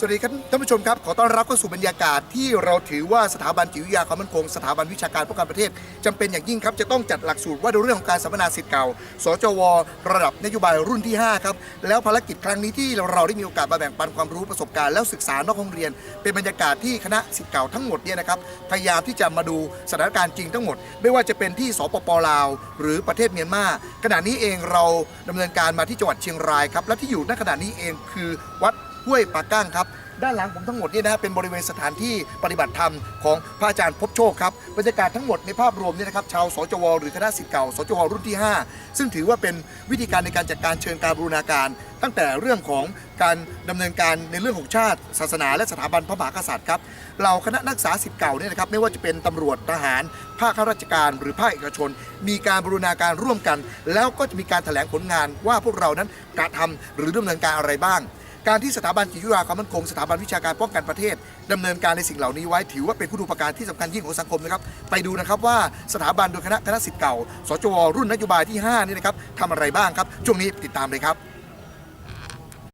สวัสดีครับท่านผู้ชมครับ ขอต้อนรับเข้าสู่บรรยากาศที่เราถือว่าสถาบันจิตวิทยาความมั่นคงสถาบันวิชาการป้องกันประเทศจำเป็นอย่างยิ่งครับจะต้องจัดหลักสูตรว่าด้วยเรื่องของการสัมมนาสิทธิ์เก่า สจว ระดับนโยบายรุ่นที่ 5 ครับ แล้วภารกิจครั้งนี้ที่เราได้มีโอกาสมาแบ่งปันความรู้ประสบการณ์แล้วศึกษานอกห้องเรียน เป็นบรรยากาศที่คณะสิทธิ์เก่าทั้งหมดเนี่ยนะครับพยายามที่จะมาดูสถานการณ์จริงทั้งหมด ไม่ว่าจะเป็นที่สปปลาว หรือประเทศเมียนมาขณะนี้เองเราดำเนินการมาที่จังหวัดเชียงรายครับและที่อยู่ณขณะนี้เองคือวัด ห้วยปากก้างครับ ด้านหลังผมทั้งหมดนี่นะเป็นบริเวณสถานที่ปฏิบัติธรรมของพระอาจารย์พบโชคครับบรรยากาศทั้งหมดในภาพรวมเนี่ยนะครับชาวสจว หรือคณะสิทธิ์เก่าสจวรุ่นที่ 5 ซึ่งถือว่าเป็นวิธีการในการจัดการเชิญการบูรณาการ ตั้งแต่เรื่องของการดำเนินการในเรื่องของชาติ ศาสนา และสถาบันพระมหากษัตริย์ครับเราคณะนักศึกษาสิทธิ์เก่าเนี่ยนะครับไม่ว่าจะเป็นตำรวจทหาร ภาคข้าราชการหรือภาคเอกชน มีการบูรณาการร่วมกัน แล้วก็จะมีการแถลงผลงานว่าพวกเรานั้นกระทำหรือดำเนินการอะไรบ้าง การที่สถาบันจิตวิทยาความมั่นคงสถาบันวิชาการป้องกันประเทศดำเนินการในสิ่งเหล่านี้ไว้ถือว่าเป็นคุณูปการที่สำคัญยิ่งของสังคมนะครับไปดูนะครับว่าสถาบันโดยคณะคณะสิทธิ์เก่า สจวรุ่นนโยบายที่5นี่นะครับทำอะไรบ้างครับช่วงนี้ติดตามเลยครับ